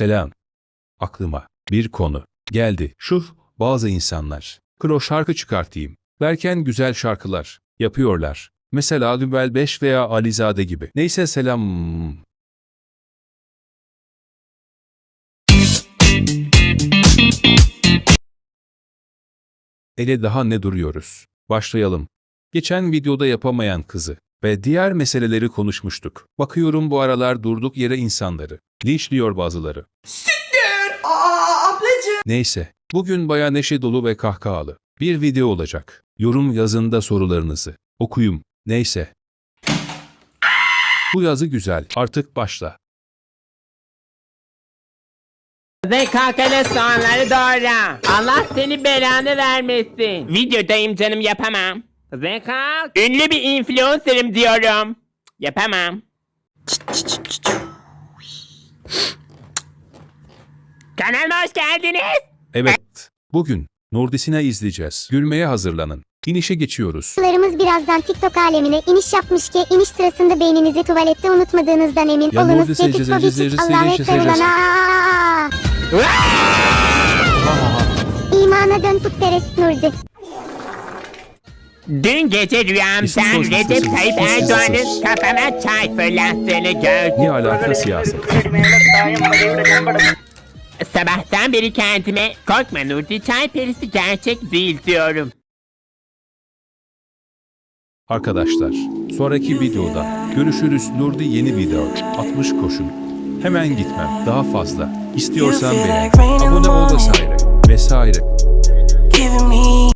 Selam. Aklıma bir konu geldi. Şu bazı insanlar kro şarkı çıkartayım derken güzel şarkılar yapıyorlar. Mesela Dübel 5 veya Alizade gibi. Neyse selam. Ele daha ne duruyoruz? Başlayalım. Geçen videoda yapamayan kızı ve diğer meseleleri konuşmuştuk. Bakıyorum bu aralar durduk yere insanları. Linçliyor bazıları. Aa ablacığım. Neyse, bugün baya neşe dolu ve kahkahalı bir video olacak. Yorum yazında sorularınızı okuyum. Neyse. Bu yazı güzel. Artık başla. Ve kalkanın soğanları doğra. Allah seni belanı vermesin. Videodayım canım yapamam. Ve kalk. Ünlü bir influencer'ım diyorum. Yapamam. Kanalıma hoş geldiniz. Evet. Bugün Nordisine izleyeceğiz. Gülmeye hazırlanın. İnişe geçiyoruz. Larımız birazdan TikTok alemine iniş yapmış ki iniş sırasında beyninizi tuvalette unutmadığınızdan emin Ya olunuz. Nurdi Tetik seyirci, Bobicik, seyirci, Allah'a seyirci, ekber ulan. seyirci. Aa! İmana dön putperest Nurdi. Dün gece rüyamdan İsim soy Recep. Tayyip Erdoğan'ın kafama çay fırlattığını gördüm. Ne alaka siyaset? Sabahtan beri kendime korkma Nurdi çay perisi gerçek değil diyorum. Arkadaşlar, sonraki videoda görüşürüz. Nurdi yeni video 60 koşun. Hemen gitmem. Daha fazla. İstiyorsan beğen. Abone ol vesaire. Vesaire. Giving me